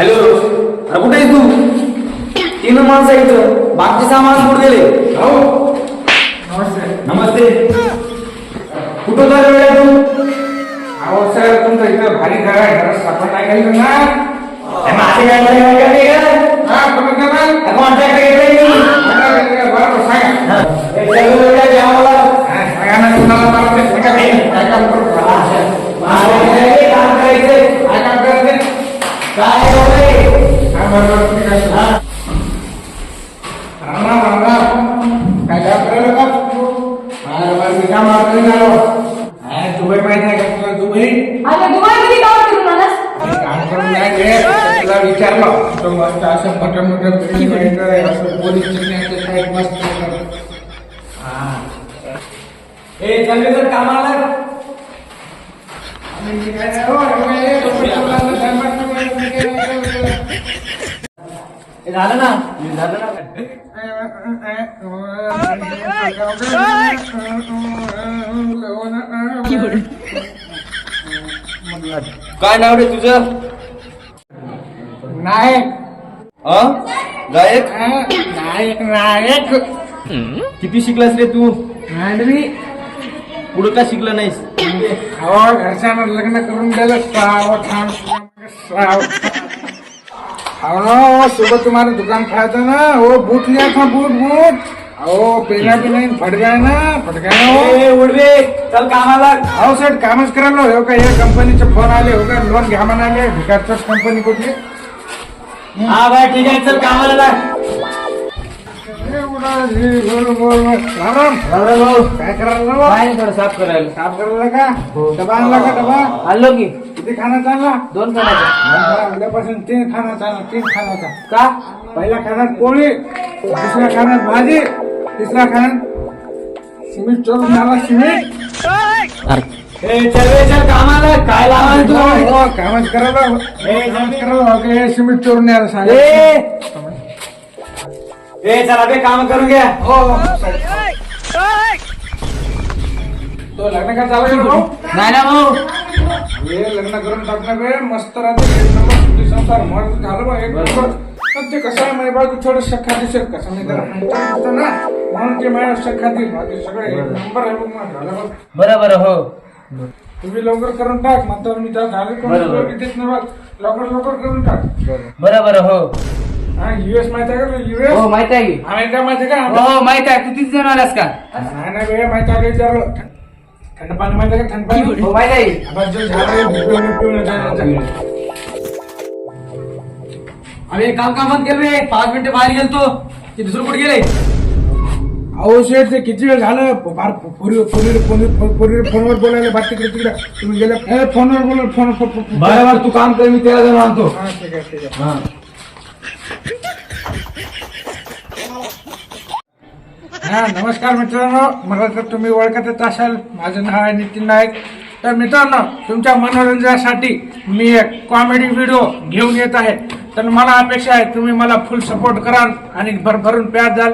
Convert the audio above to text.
Hello अरे कुठे तू? तीन माणसं इथं. बाकी सहा माणसं कुठे गेले? हो नमस्ते. नमस्ते. कुठं होता वेळा तू? अहो सर तुमचं इथं भारी घर आहे. घरात सापड नाही काही माझे काय काय असं बिल्डिंग असं पोलीस स्टेशन साईड मस्त हा ए चल रे, चल कामाला काय झालं ना? झालं ना? काय नाव रे तुझं? नायक. गायक? नायक नायक. किती शिकलास रे तू? मांडवी. पुढं का शिकला नाहीस? अहो घरच्यानं लग्न करून दिलं साव थांब साव अहो सुबह तुम्हारे दुकान खाया था ना? वो बूट लिया था बूट बूट. अहो पेला भी नहीं फट गया ना फट गया ना वो ए, उडवे चल कामाला. अहो सर कामच करायला हो का? या कंपनीचे फोन आले हो का? लोन घ्या म्हणाले भिकारचंच कंपनी कुठली? हा बाय ठीक आहे चल कामाला लाग काय करायला राव? काय नाही थोडं साफ करायला. साफ करायला का? डबा आणला का डबा? आलो की. किती खाना चालला? दोन मला उद्यापासून तीन खाना चालला तीन खानाचा का? पहिल्या खाण्यात पोळी दुसऱ्या खाण्यात भाजी तिसऱ्या खाण्यात सिमेंट चोरून झाला सिमेंट. कामाला काय लावा तू? हो कामच करायला हे कामच करायला हो हे सिमेंट चोरून यायला सांग ए चला बे काम करून घ्या. हो. तो लग्न का चालू आहे भाऊ? नाही ना भाऊ. हे लग्न करून टाकणार बे मस्त राहते एक नंबर सुखी संसार मस्त झालं बा एक नंबर पण ते कसं आहे माझी बाजू थोडं शक्का दिसेल कसं मी दिसतो ना म्हणून ते माझ्या दिल बाकी सगळं एक नंबर आहे बघ मग झालं बघ. बरं बरं हो. तुम्ही लवकर करून टाक म्हणतो मी त्या झाले कोण बरोबर. नाही बघ लवकर लवकर करून टाक. बरं बरं हो. हा युएस माहिती आहे का युएस हो माहीत आहे की. अमेरिका माहिती आहे का? हो माहीत आहे. तू तिथे जाऊन आलास का? नाही नाही बे माहिती आहे विचारलं थंड पाणी माहिती आहे का? थंड पाणी? हो माहीत आहे. जे हे पिऊन पिऊन. अरे काम कामात गेलो रे. पाच मिनिटं बाहेर गेलतो. ते दुसरं कुठे गेले अहो शेठ ते किती वेळ झालं? फार पोरी पोरी पोरी पोरी फोनवर बोलायला बात तिकडे तिकडे. तुम्ही गेले? ए, फोनवर बोला फोन फोन- फोन- बरं बरं तू काम कर मी त्याला जाऊन आणतो. हा, ठीक आहे ठीक आहे. हा. हा नमस्कार मित्रांनो. मला तर तुम्ही ओळखतच असाल. माझं नाव आहे नितीन नाईक. तर मित्रांनो तुमच्या मनोरंजनासाठी मी एक कॉमेडी व्हिडिओ घेऊन येत आहे. तर मला अपेक्षा आहे तुम्ही मला फुल सपोर्ट कराल आणि भरभरून प्यार द्याल.